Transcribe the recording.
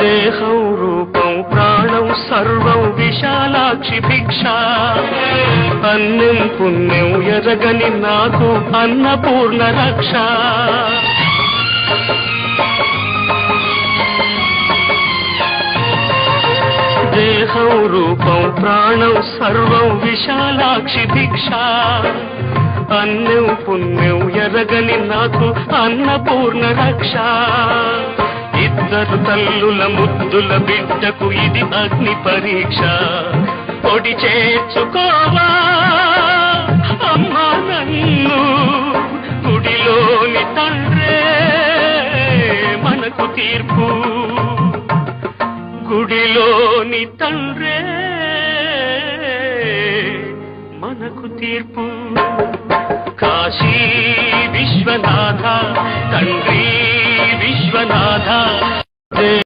దేహం రూపం ప్రాణం సర్వం విశాలాక్షి భిక్ష. అన్నం పుణ్యం ఎరగని నాకు అన్నపూర్ణ రక్ష. దేహం రూపం ప్రాణం సర్వం విశాలాక్షి భిక్ష. అన్నం పుణ్యం ఎరగని నాకు అన్నపూర్ణ రక్ష. ఇద్దరు తల్లుల ముద్దుల బిడ్డకు ఇది అగ్ని పరీక్ష. పొడి చేర్చుకోవా? అమ్మా నన్ను గుడిలోని తండ్రే మనకు తీర్పు. గుడిలోని తండ్రే మనకు తీర్పు. కాశీ విశ్వనాథ తండ్రి విశ్వనాథ. Hey.